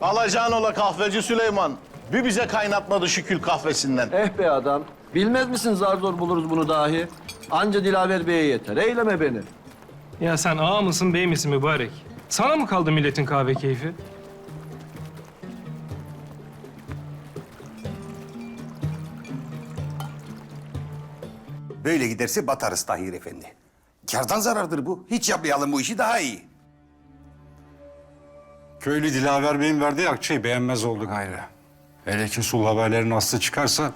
Alacağın ola kahveci Süleyman. Bir bize kaynatmadı şu kül kahvesinden. Eh be adam. Bilmez misin zar zor buluruz bunu dahi. Anca Dilaver Bey'e yeter. Eyleme beni. Ya sen ağa mısın bey misin mübarek? Sana mı kaldı milletin kahve keyfi? Böyle giderse batarız Tahir Efendi. Kardan zarardır bu. Hiç yapmayalım bu işi daha iyi. Köylü Dilaver Bey'in verdiği akçeyi beğenmez oldu gayrı. Hele ki sul haberlerin aslı çıkarsa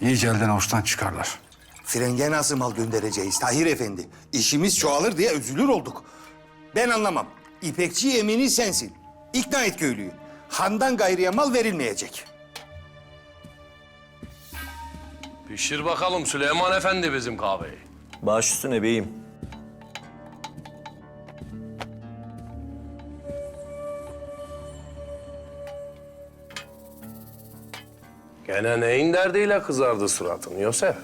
iyice elden avuçtan çıkarlar. Frenge nasıl mal göndereceğiz Tahir Efendi? İşimiz çoğalır diye üzülür olduk. Ben anlamam. İpekçi emini sensin. İkna et köylüyü. Handan gayrıya mal verilmeyecek. Pişir bakalım Süleyman Efendi bizim kahveyi. Baş üstüne beyim. Gene neyin derdiyle kızardı suratın Yosef?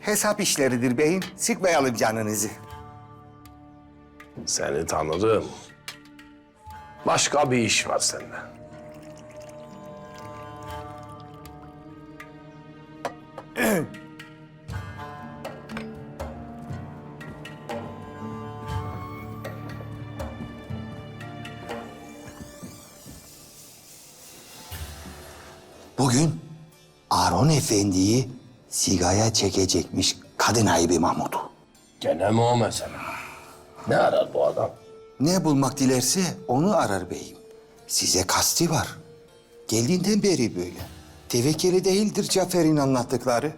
Hesap işleridir beyim. Sıkmayalım canınızı. Seni tanıdım. Başka bir iş var sende. Bugün Aron Efendi'yi sigaya çekecekmiş kadın ayıbı Mahmut'u. Gene mi o mesele? Ne arar bu adam? Ne bulmak dilerse onu arar beyim. Size kasti var. Geldiğinden beri böyle. Tevekkeli değildir Cafer'in anlattıkları.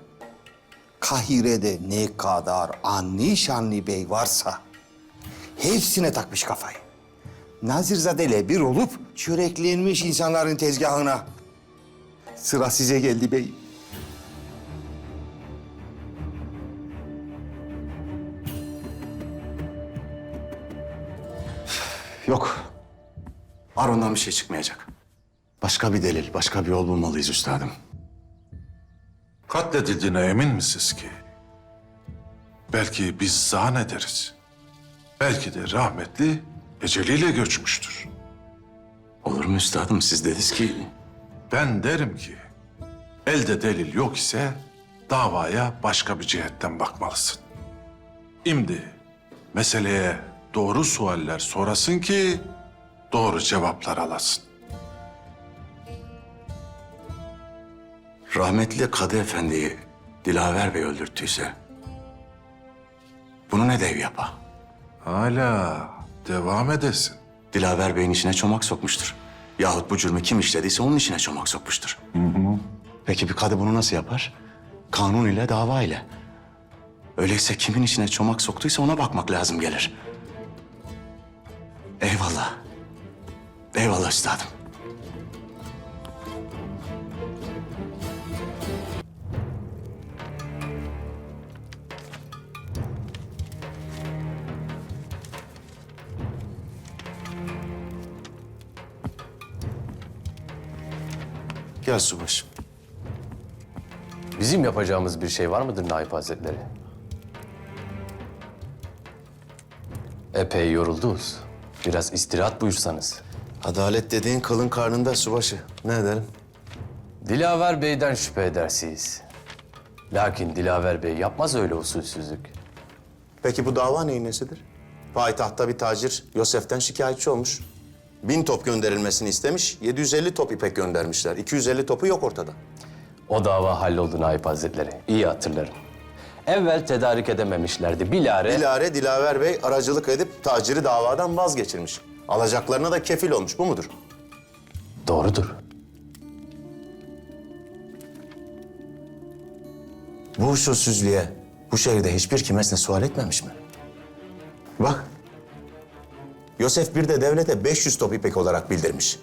Kahire'de ne kadar anni şanlı bey varsa hepsine takmış kafayı. Nazirzade'yle bir olup çöreklenmiş insanların tezgahına. Sıra size geldi bey. Yok. Aron'dan bir şey çıkmayacak. Başka bir delil, başka bir yol bulmalıyız üstadım. Katledildiğine emin misiniz ki? Belki biz zannederiz. Belki de rahmetli eceliyle göçmüştür. Olur mu üstadım? Siz dediniz ki... Ben derim ki elde delil yok ise davaya başka bir cihetten bakmalısın. Şimdi meseleye doğru sualler sorasın ki doğru cevaplar alasın. Rahmetli Kadı Efendi'yi Dilaver Bey öldürttüyse... Bunu ne dev yapa? Hala devam edesin. Dilaver Bey'in içine çomak sokmuştur. Yahut bu cürmü kim işlediyse onun içine çomak sokmuştur. Peki bir kadı bunu nasıl yapar? Kanun ile, dava ile. Öyleyse kimin içine çomak soktuysa ona bakmak lazım gelir. Eyvallah. Eyvallah üstadım. Gel subaşım. Bizim yapacağımız bir şey var mıdır Naip Hazretleri? Epey yoruldunuz. Biraz istirahat buyursanız. Adalet dediğin kalın karnında subaşı. Ne edelim? Dilaver Bey'den şüphe edersiniz. Lakin Dilaver Bey yapmaz öyle usulsüzlük. Peki bu dava neyin nesidir? Payitahtta bir tacir Yosef'ten şikayetçi olmuş. Bin top gönderilmesini istemiş, 750 top ipek göndermişler. 250 topu yok ortada. O dava halloldu Naip Hazretleri. İyi hatırlarım. Evvel tedarik edememişlerdi. Bilare... Bilare Dilaver Bey aracılık edip taciri davadan vazgeçirmiş. Alacaklarına da kefil olmuş. Bu mudur? Doğrudur. Bu usulsüzlüğe bu şehirde hiçbir kimesine sual etmemiş mi? Bak. Yosef bir de devlete 500 top ipek olarak bildirmiş.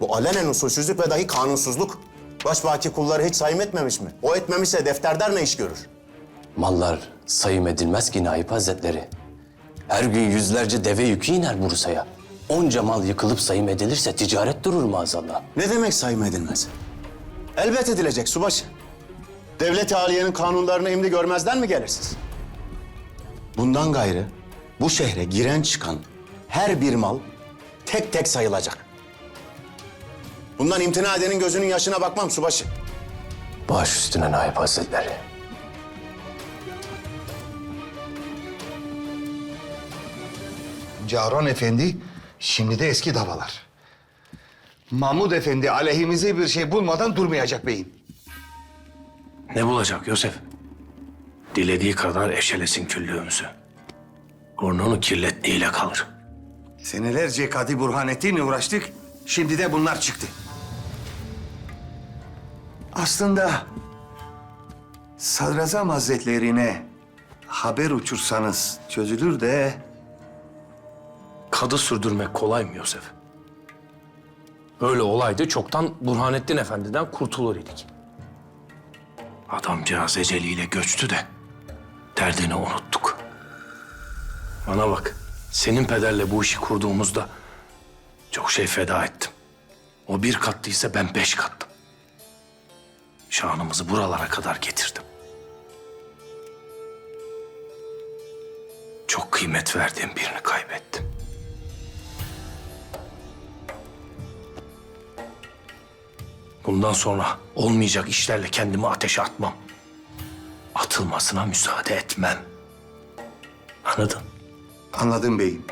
Bu alenen usulsüzlük ve dahi kanunsuzluk. Başbaki kulları hiç sayım etmemiş mi? O etmemişse defterdar ne iş görür? Mallar sayım edilmez ki Naip Hazretleri. Her gün yüzlerce deve yükü iner Bursa'ya. Onca mal yıkılıp sayım edilirse ticaret durur maazallah. Ne demek sayım edilmez? Elbet edilecek subaşı. Devlet-i aliyenin kanunlarını imdi görmezden mi gelirsiniz? Bundan gayrı bu şehre giren çıkan her bir mal tek tek sayılacak. Bundan imtina edenin gözünün yaşına bakmam subaşı. Baş üstüne Naip Hazretleri. Caran Efendi şimdi de eski davalar. Mahmud Efendi aleyhimize bir şey bulmadan durmayacak beyim. Ne bulacak Yosef? Dilediği kadar eşelesin küllüğümüzü. Burnunu kirlettiğiyle kalır. Senelerce Kadı Burhanettin'le uğraştık. Şimdi de bunlar çıktı. Aslında Sadrazam Hazretlerine haber uçursanız çözülür de Kadı sürdürmek kolay mı Yosef? Öyle olaydı çoktan Burhanettin Efendi'den kurtulur idik. Adamcağız eceliyle göçtü de derdini unuttuk. Bana bak, senin pederle bu işi kurduğumuzda çok şey feda ettim. O bir kattıysa ben beş kattım. Şanımızı buralara kadar getirdim. Çok kıymet verdiğim birini kaybettim. Bundan sonra olmayacak işlerle kendimi ateşe atmam. Atılmasına müsaade etmem. Anladın? Anladım beyim.